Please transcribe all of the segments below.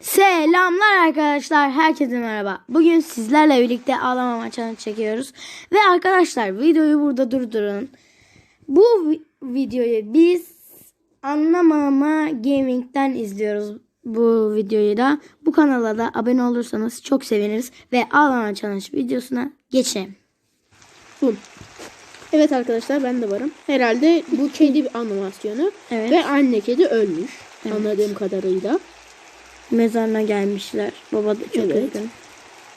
Selamlar arkadaşlar. Herkese merhaba. Bugün sizlerle birlikte ağlama maçını çekiyoruz. Ve arkadaşlar videoyu burada durdurun. Bu vi- videoyu biz Anlamama Gaming'den izliyoruz bu videoyu da. Bu kanala da abone olursanız çok seviniriz. Ve ağlama challenge videosuna geçelim. Bu. Evet arkadaşlar ben de varım. Herhalde bu kedi animasyonu. Evet. Ve anne kedi ölmüş. Anladığım kadarıyla. Mezarına gelmişler. Baba da çok Evet. üzgün.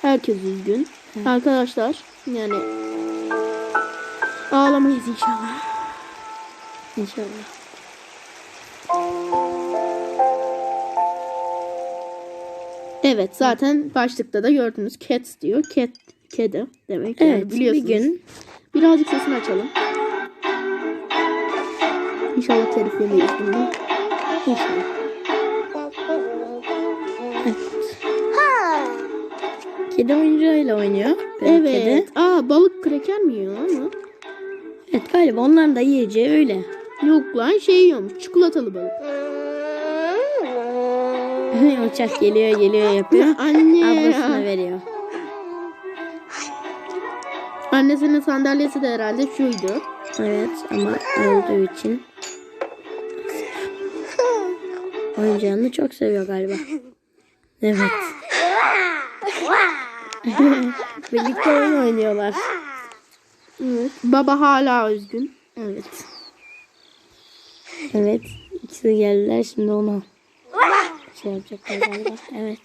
Herkes üzgün. Arkadaşlar yani ağlamayız inşallah. İnşallah. Evet zaten başlıkta da gördünüz. Cats diyor. Cat kedi demek. Yani Evet bir biliyorsunuz. gün Birazcık sesini açalım. İnşallah telif yemeyiz bundan. İnşallah. Kedi oyuncağıyla oynuyor. Benim Evet. Kedi. Aa balık kreker mi yiyor ama? Evet galiba onların da yiyeceği öyle. Yok lan şey yiyormuş. Çikolatalı balık. Uçak geliyor geliyor yapıyor. Anne. Ablasına veriyor. Annesinin sandalyesi de herhalde şuydu. Evet ama öldüğü için. Oyuncağını çok seviyor galiba. Evet. Birlikte oyun oynuyorlar. Evet. Baba hala üzgün. Evet. Evet. İkisi geldiler şimdi onu şey yapacaklar galiba. Evet.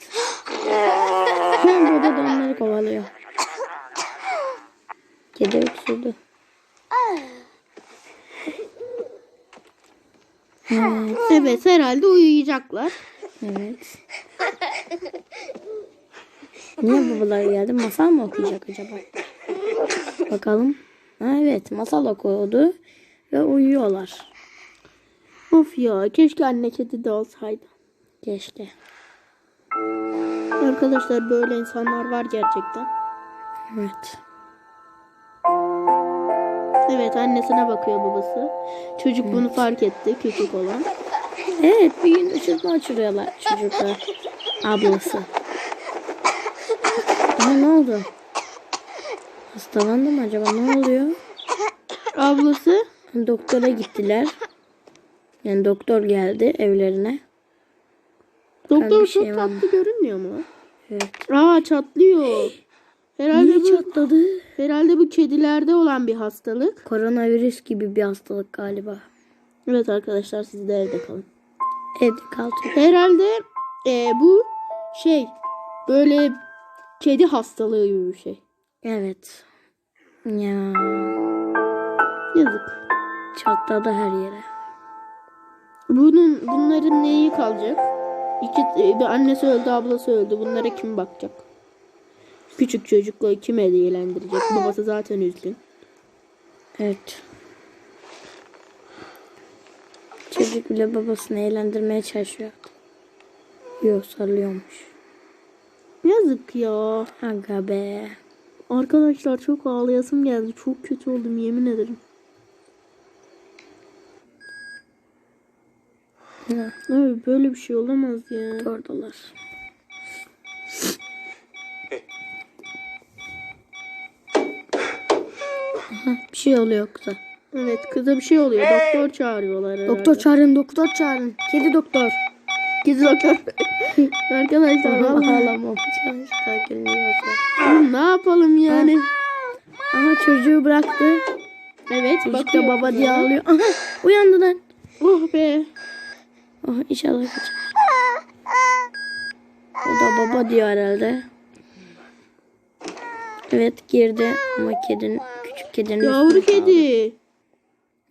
Burada da onları kovalıyor. Kedi öksürdü. Evet. Evet herhalde uyuyacaklar. Evet. Niye babalar geldi? Masal mı okuyacak acaba? Bakalım. Ha, evet masal okuyordu ve uyuyorlar. Of ya keşke anne kedi de olsaydı. Keşke. Arkadaşlar böyle insanlar var gerçekten. Evet. Evet annesine bakıyor babası. Çocuk bunu fark etti küçük olan. Evet bir gün uçurtma uçuruyorlar çocuklar. Ablası. Ne oldu? Hastalandı mı acaba? Ne oluyor? Ablası Doktora gittiler. Yani doktor geldi evlerine. doktor çok şey var tatlı görünmüyor mu? Evet. Aa çatlıyor. Herhalde Niye bu çatladı? herhalde bu kedilerde olan bir hastalık. Koronavirüs gibi bir hastalık galiba. Evet arkadaşlar siz de evde kalın. Evde kaldı. Herhalde e, bu şey böyle kedi hastalığı gibi bir şey. Evet. Ya Yazık. çatladı her yere. Bunun bunların neyi kalacak? İki e, bir annesi öldü, ablası öldü. Bunlara kim bakacak? Küçük çocukla kim eğlendirecek? Babası zaten üzgün. Evet. Çocuk bile babasını eğlendirmeye çalışıyor. Yok sarılıyormuş. Yazık ya. Aga be. Arkadaşlar çok ağlayasım geldi. Çok kötü oldum yemin ederim. Ya, Abi böyle bir şey olamaz ya. oradalar. Aha, bir şey oluyor kıza. Evet kıza bir şey oluyor. Doktor çağırıyorlar herhalde. Doktor çağırın, doktor çağırın. Kedi doktor. Doktor. Arkadaşlar. Ağlamam. Ne yapalım yani? Aha çocuğu bıraktı. Evet Çocuk da baba diye ağlıyor. Aha uyandılar. Oh be. Oh, inşallah kaçar. O da baba diyor herhalde. Evet girdi ama kedinin küçük kedinin Yavru üstüne kaldı. kedi.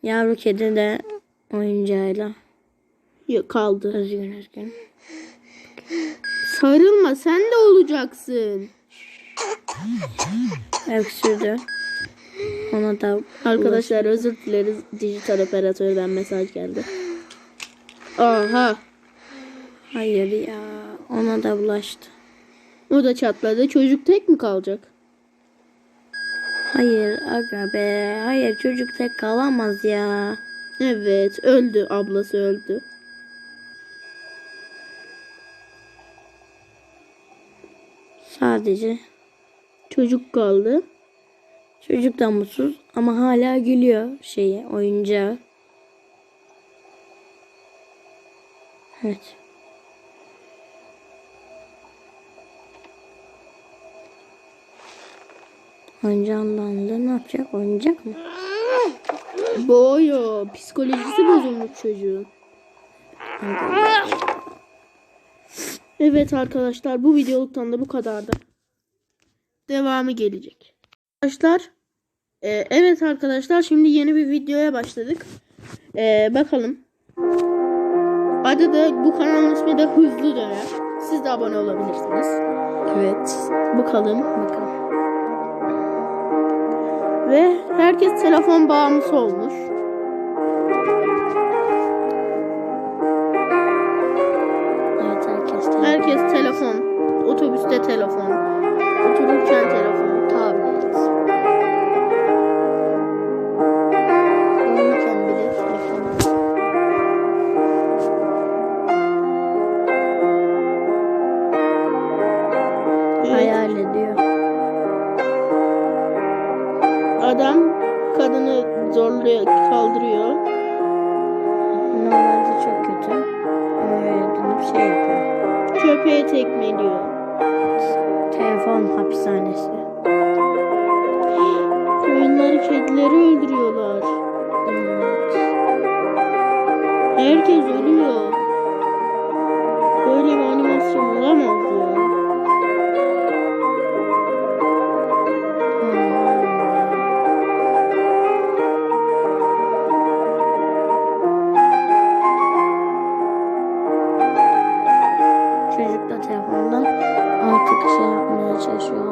Yavru kedi de oyuncağıyla. Ya kaldı. Üzgün üzgün. Sarılma sen de olacaksın. Öksürdü. Ona da Arkadaşlar özür dileriz. Dijital operatörden mesaj geldi. Aha. hayır ya. Ona da bulaştı. O da çatladı. Çocuk tek mi kalacak? Hayır aga be. Hayır çocuk tek kalamaz ya. Evet öldü. Ablası öldü. Sadece Çocuk kaldı. çocuk da mutsuz ama hala gülüyor şeye oyuncağı. Evet. Oyuncağından da ne yapacak? Oynayacak mı? Boyo. Psikolojisi bozulmuş çocuğun. Evet arkadaşlar bu videoluktan da bu kadardı. Devamı gelecek. Arkadaşlar e, evet arkadaşlar şimdi yeni bir videoya başladık. E, bakalım. Adı da bu kanalın ismi de Hızlı Döner. Siz de abone olabilirsiniz. Evet. Bakalım. Bakalım. Ve herkes telefon bağımlısı olmuş. Evet herkes de- Herkes telefon. Otobüste telefon. Otururken telefon. tablet. Uyurken bile telefon. Hayal ediyor. Adam kadını zorluyor, kaldırıyor. Normalde çok kötü. Ama öyle dönüp şey yapıyor. Köpeğe tekmeliyor. Telefon hapishanesi. Koyunları, kedileri öldürüyorlar. Evet. Herkes ölüyor. Böyle bir animasyon olamaz yapmaya çalışıyor. ama-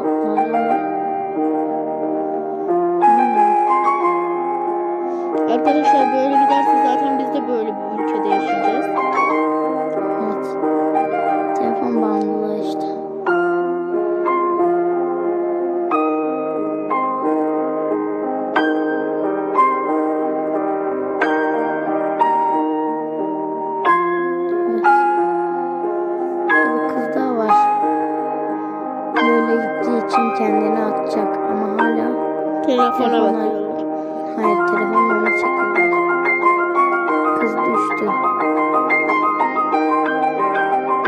Telefona bakıyorlar. hayır telefonla onu çekiyorlar. Kız düştü.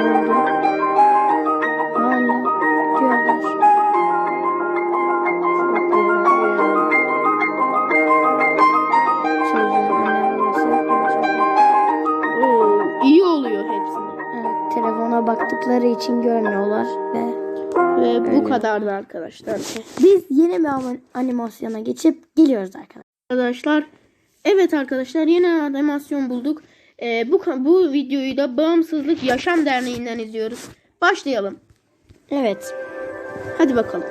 Oldu? Hala diyorlar. Çocuğun anne babası yapmayacak. Oo, iyi oluyor hepsine. Evet, telefona baktıkları için görmüyorlar ve Ve bu Öyle. kadardı arkadaşlar. biz yeni bir animasyona geçip geliyoruz arkadaşlar. Arkadaşlar evet arkadaşlar yeni animasyon bulduk. Ee, bu bu videoyu da Bağımsızlık Yaşam Derneği'nden izliyoruz. Başlayalım. Evet. Hadi bakalım.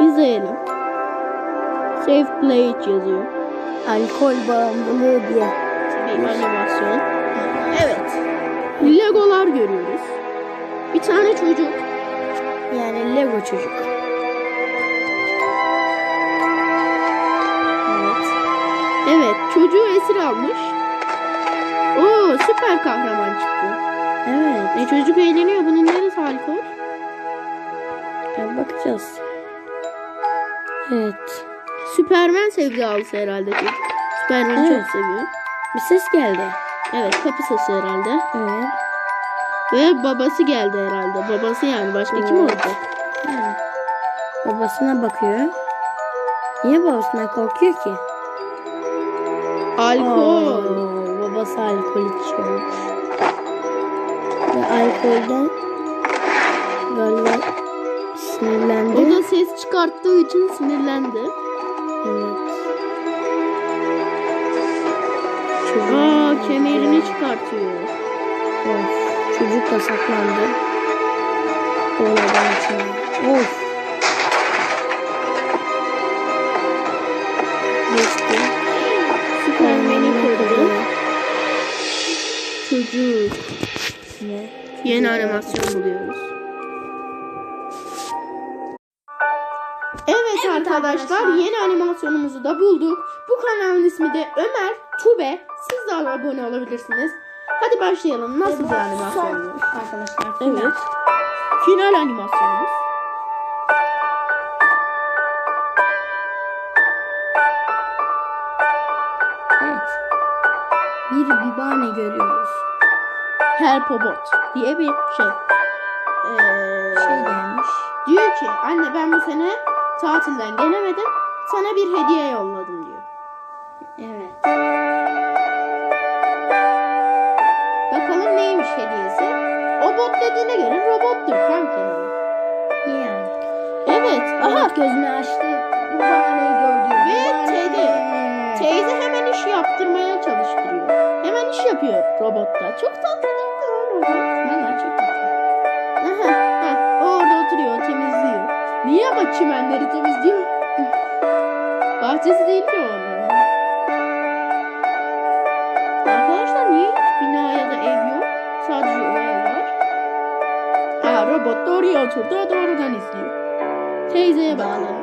İzleyelim. Save Play It yazıyor. Alkol bağımlılığı diye. Bir animasyon. Evet. Legolar görüyoruz. Bir tane çocuk. Yani Lego çocuk. Evet. Evet çocuğu esir almış. Oo süper kahraman çıktı. Evet. E çocuk eğleniyor. Bunun neresi alkol? Ya bakacağız. Evet. Süpermen sevdalısı herhalde çocuk. Süpermen'i Evet. çok seviyor. Bir ses geldi. Evet kapı sesi herhalde. Evet. Ve babası geldi herhalde. Babası yani başka kim Evet. olacak? Babasına bakıyor. Niye babasından korkuyor ki? Alkol. Oo, babası alkol içiyormuş. Ve alkolden galiba sinirlendi. O da ses çıkarttığı için sinirlendi. Evet. Aa kemerini çıkartıyor. Of, çocuk da saklandı. Dolabın içinde. Of. Geçti. Süpermen'i korudu. Çocuk. Ne? Yeni animasyon buluyoruz. Evet arkadaşlar yeni animasyonumuzu da bulduk. Bu kanalın ismi de Ömer Tube. Siz de abone olabilirsiniz. Hadi başlayalım. Nasıl bir animasyon? Arkadaşlar. Evet. Final animasyonumuz. Evet. Bir bibane görüyoruz. Helpobot diye bir şey. Ee, Şey gelmiş. Diyor ki anne ben bu sene tatilden gelemedim. Sana bir hediye yolladım dediğine göre robottur kanka. Yani. Evet. Aha. Aha. gözünü açtı. Bu bahaneyi gördü. Ve teyze- Teyze hemen iş yaptırmaya çalıştırıyor. Hemen iş yapıyor robotta. Çok tatlı değil mi lan robot? Valla çok tatlı. Aha, ha, o orada oturuyor, temizliyor. Niye ama çimenleri temizliyor? Bahçesi değil ki onun. Robot da oraya oturdu, o da oradan izliyor. Teyzeye bak.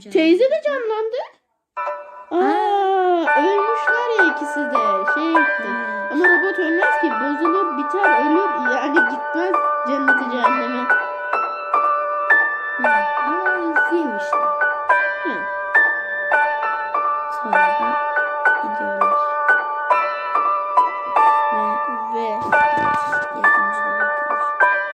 Teyze de canlandı. Aa, ölmüşler ya ikisi de. Şey etti. Ama robot ölmez ki. Bozulur, biter, ölür. Yani gitmez cennete cehenneme. Ama iyiymiş.